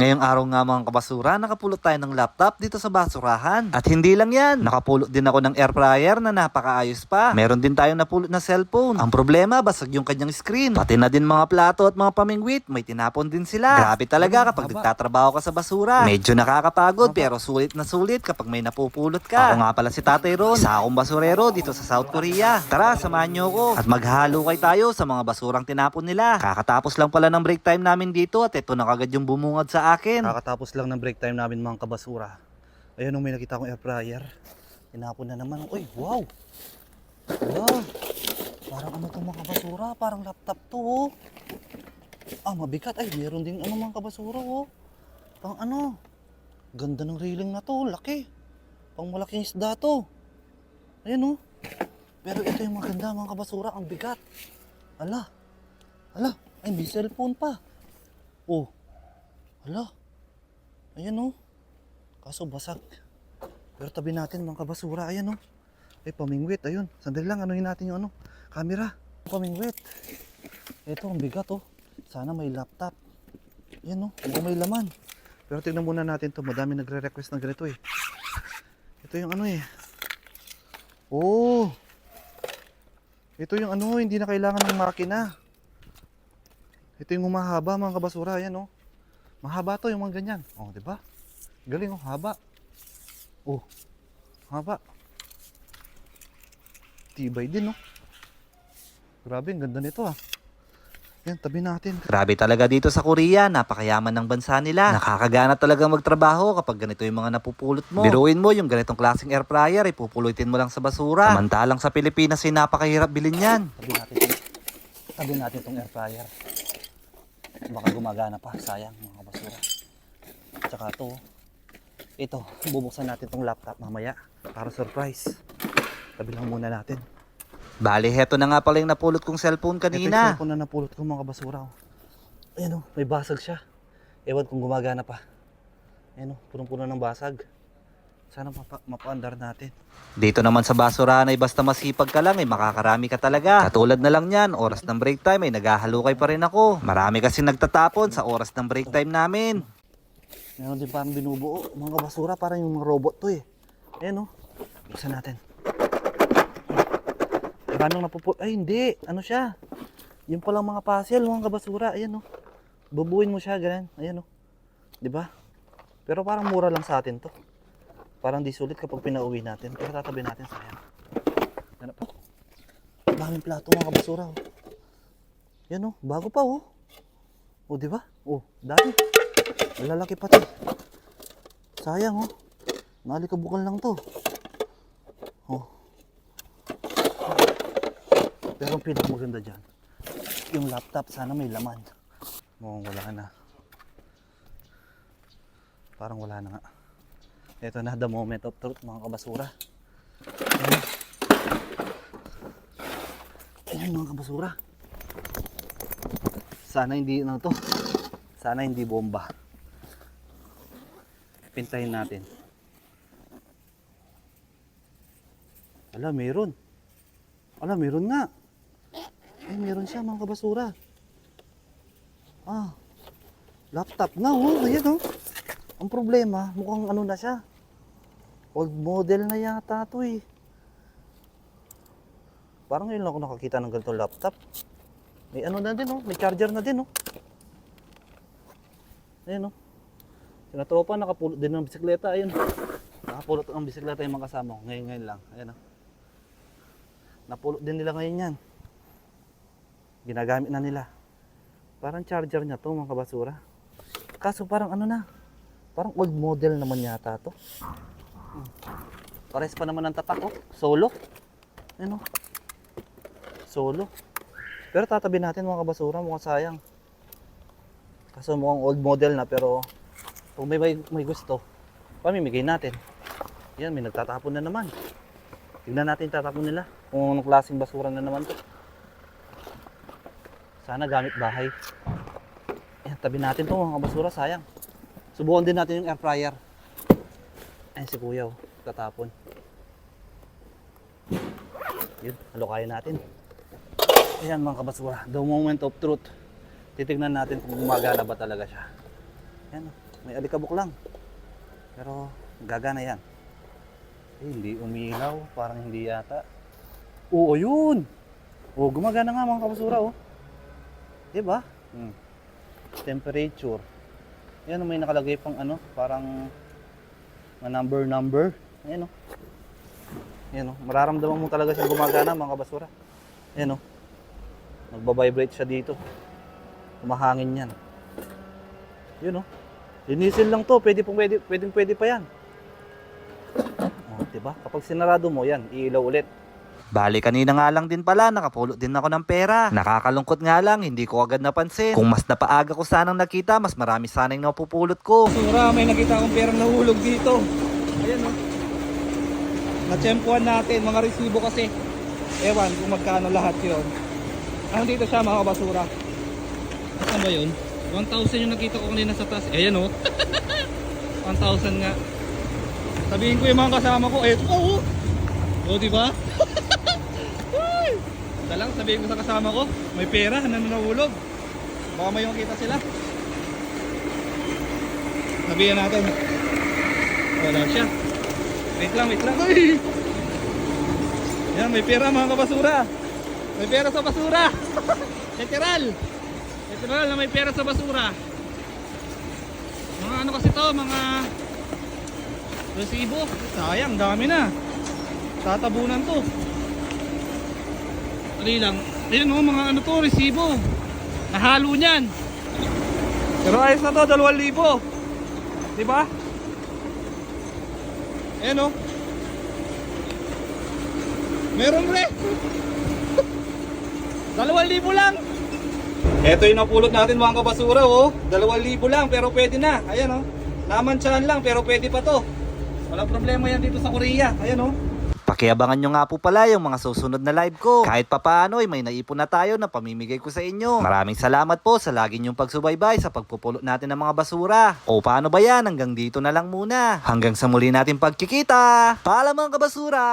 Ngayong araw nga mga kabasura, nakapulot tayo ng laptop dito sa basurahan. At hindi lang yan, nakapulot din ako ng air fryer na napakaayos pa. Meron din tayong napulot na cellphone. Ang problema, basag yung kanyang screen. Pati na din mga plato at mga pamingwit, may tinapon din sila. Grabe talaga kapag nagtatrabaho ka sa basura. Medyo nakakapagod pero sulit na sulit kapag may napupulot ka. Ako nga pala si Tatay Ron, isa akong basurero dito sa South Korea. Tara, samahan niyo ako at maghalukay tayo sa mga basurang tinapon nila. Kakatapos lang pala ng break time namin dito at ito na kagad yung bumungad sa akin. Kakatapos lang ng break time namin mga kabasura. Ayun nung may nakita akong air fryer. Tinapon na naman. Uy, wow! Wow! Parang ano to mga kabasura? Parang laptop to oh. Ah, mabigat. Ay, meron din ano mga kabasura oh. Pang ano? Ganda ng railing na to. Laki. Pang malaking isda to. Ayan oh. Pero ito yung maganda mga kabasura. Ang bigat. Ala. Ala. Ay, may cellphone pa. Oh. Ala. Ayan oh. Kaso basag. Pero tabi natin mga kabasura. Ayan oh. Ay, pamingwit. Ayun. Sandali lang. Anuhin natin yung ano. Camera. Pamingwit. Ito, ang bigat oh. Sana may laptop. Ayan oh. Mukhang may laman. Pero tignan muna natin to. Madami nagre-request ng ganito eh. Ito yung ano eh. Oh. Ito yung ano, hindi na kailangan ng makina. Ito yung humahaba mga kabasura, ayan oh. Mahaba to yung mga ganyan. Oh, di ba? Galing oh, haba. Oh. Haba. Tibay din oh. Grabe, ang ganda nito ah. Yan, tabi natin. Grabe talaga dito sa Korea, napakayaman ng bansa nila. Nakakagana talaga magtrabaho kapag ganito yung mga napupulot mo. Biruin mo yung ganitong klaseng air fryer, ipupulutin mo lang sa basura. Samantalang sa Pilipinas ay napakahirap bilhin yan. Tabi natin. Tabi natin tong air fryer. Baka gumagana pa, sayang mga basura. Tsaka to, ito, bubuksan natin tong laptop mamaya para surprise. Tabi lang muna natin. Bali, heto na nga pala yung napulot kong cellphone Ito yung kanina. cellphone na napulot ko mga basura. Oh. Ayan oh, may basag siya. Ewan kung gumagana pa. Ayan oh, punong-puno ng basag. Sana mapa mapaandar natin. Dito naman sa basurahan ay basta masipag ka lang ay makakarami ka talaga. Katulad na lang yan, oras ng break time ay naghahalukay pa rin ako. Marami kasi nagtatapon sa oras ng break time namin. Meron din parang binubuo. Mga basura, parang yung mga robot to eh. Ayan oh. Buksan natin. Paano napupul... Ay, hindi. Ano siya? Yung palang mga puzzle, mga kabasura. Ayan oh. Bubuin mo siya, ganyan. Ayan oh. Di ba? Pero parang mura lang sa atin to. Parang di sulit kapag pinauwi natin. Pero tatabi natin, sayang. Ganap po. Daming plato, mga kabasura oh. Yan oh. Bago pa oh. Oh, di ba? Oh, dami. Malalaki pati. Sayang oh. Nalikabukal lang to. Oh. Pero ang pinakamaganda dyan, yung laptop sana may laman. Mukhang wala na. Parang wala na nga. Ito na, the moment of truth mga kabasura. Ayan. Ayan mga kabasura. Sana hindi ano to. Sana hindi bomba. Pintayin natin. Ala, meron. Ala, meron nga. Ay, meron siya mga kabasura. Ah, laptop na oh. Ayan oh. Ang problema, mukhang ano na siya. Old model na yata to eh. Parang ngayon lang ako nakakita ng ganitong laptop. May ano na din oh, may charger na din oh. Ayan oh. Sina tropa nakapulot din ng bisikleta, ayun. Nakapulot ng bisikleta yung mga kasama ko. Ngayon ngayon lang. Ayan oh. Napulot din nila ngayon yan. Ginagamit na nila. Parang charger niya to mga kabasura. Kaso parang ano na. Parang old model naman yata to. Pares pa naman ang tatak oh. Solo. Ano? Solo. Pero tatabi natin mga kabasura, mukhang sayang. Kaso mukhang old model na pero kung may, may, may gusto, pamimigay natin. Yan, may nagtatapon na naman. Tignan natin tatapon nila. Kung anong klaseng basura na naman to. Sana gamit bahay. Yan, tabi natin to mga basura, sayang. Subukan din natin yung air fryer. Ayan si kuya, oh, tatapon. Yun, halukayin natin. Ayan mga kabasura, the moment of truth. Titignan natin kung gumagana ba talaga siya. Ayan, oh. May alikabok lang. Pero gagana yan. Eh, hindi umilaw. Parang hindi yata. Oo, yun! Oh, gumagana nga mga kabasura, oh. Diba? Hmm. Temperature. Yan, may nakalagay pang ano, parang number number. Ayan, oh. Ayan, oh. Mararamdaman mo talaga siyang gumagana, mga kabasura. Ayan, oh. Nagbabibrate siya dito. Kumahangin yan. Yun, oh. Linisin lang to. Pwede pong pwede, pwedeng pwede pa yan. Oh, diba? Kapag sinarado mo, yan, iilaw ulit. Bali kanina nga lang din pala, nakapulot din ako ng pera. Nakakalungkot nga lang, hindi ko agad napansin. Kung mas napaaga ko sanang nakita, mas marami sanang napupulot ko. Sura, may nakita akong perang nahulog dito. Ayan o. Natsempuan natin, mga resibo kasi. Ewan kung magkano lahat yon. Ano dito siya mga basura? Saan ba yun? 1,000 yung nakita ko kanina sa taas. Ayan o. 1,000 nga. Sabihin ko yung mga kasama ko, eh, oo. O, di ba? Ito lang, sabihin ko sa kasama ko, may pera na nahulog. Baka may makita sila. Sabihin natin. Wala siya. Wait lang, wait lang. Uy! Yan, may pera mga kabasura. May pera sa basura. Literal. Literal na may pera sa basura. Mga ano kasi to, mga resibo. Sayang, dami na. Tatabunan to. Dali lang. Ayun oh, mga ano to, resibo. Nahalo niyan. Pero ayos na to, 2,000. Di ba? Ayan o. Meron re. Dalawang libo lang. Ito yung napulot natin mga kabasura oh. Dalawang libo lang pero pwede na. Ayan oh. Namantsahan lang pero pwede pa to. Walang problema yan dito sa Korea. Ayan oh. Pakiabangan nyo nga po pala yung mga susunod na live ko. Kahit papaano ay may naipon na tayo na pamimigay ko sa inyo. Maraming salamat po sa lagi nyong pagsubaybay sa pagpupulot natin ng mga basura. O paano ba yan? Hanggang dito na lang muna. Hanggang sa muli natin pagkikita. Paalam mga kabasura!